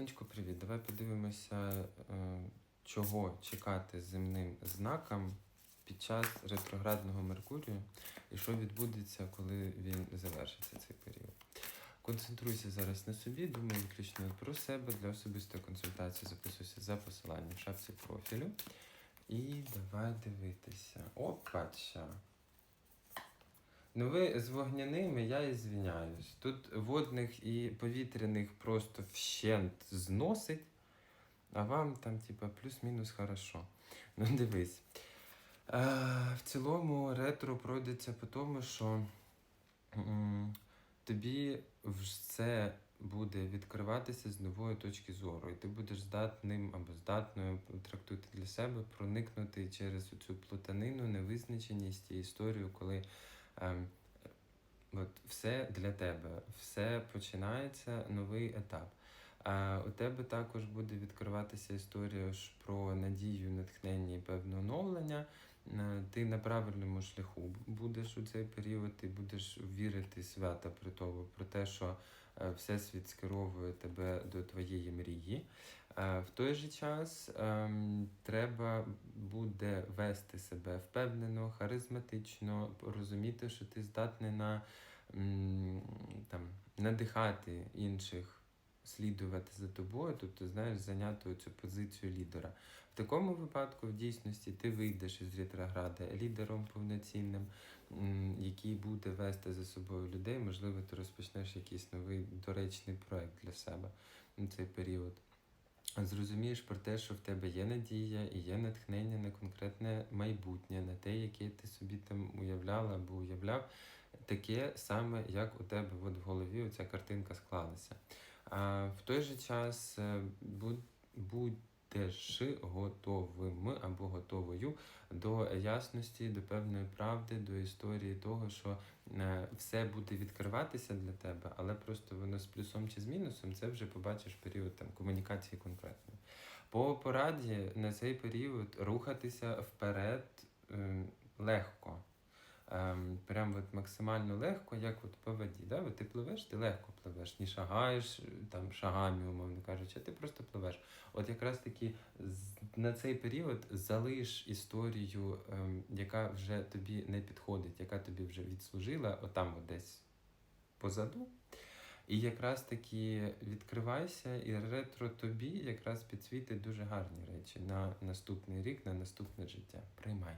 Сонечко, привіт. Давай подивимося, е, чого чекати земним знакам під час ретроградного Меркурію і що відбудеться, коли він завершиться цей період. Концентруйся зараз на собі, думай виключно про себе для особистої консультації. Записуйся за посиланням в шапці профілю. І давай дивитися. Опача. Ну ви з вогняними я і звіняюсь. Тут водних і повітряних просто вщент зносить, а вам там, типа, плюс-мінус хорошо. Ну, дивись. Е, в цілому ретро пройдеться по тому, що м, тобі все буде відкриватися з нової точки зору, і ти будеш здатним або здатною трактувати для себе, проникнути через цю плутанину, невизначеність і історію, коли от все для тебе, все починається, новий етап. А у тебе також буде відкриватися історія про надію, натхнення і певне оновлення. Ти на правильному шляху будеш у цей період, ти будеш вірити свято при тому, про те, що е, Всесвіт скеровує тебе до твоєї мрії. Е, В той же час ем, треба буде вести себе впевнено, харизматично, розуміти, що ти здатний на там, надихати інших слідувати за тобою, тобто знаєш, зайняти цю позицію лідера. В такому випадку, в дійсності, ти вийдеш із ретрограда лідером повноцінним, який буде вести за собою людей. Можливо, ти розпочнеш якийсь новий доречний проект для себе на цей період. Зрозумієш про те, що в тебе є надія і є натхнення на конкретне майбутнє, на те, яке ти собі там уявляла або уявляв, таке саме, як у тебе от в голові оця картинка склалася. В той же час е, будеш готовим або готовою до ясності, до певної правди, до історії того, що е, все буде відкриватися для тебе, але просто воно з плюсом чи з мінусом, це вже побачиш період там, комунікації конкретної. По пораді на цей період рухатися вперед е, легко. Ем, прям от максимально легко, як от по воді. Да? От ти пливеш, ти легко пливеш, не шагаєш там шагами, умовно кажучи, а ти просто пливеш. От якраз таки на цей період залиш історію, ем, яка вже тобі не підходить, яка тобі вже відслужила, отам от десь позаду. І якраз таки відкривайся, і ретро тобі якраз підсвітить дуже гарні речі на наступний рік, на наступне життя. Приймай.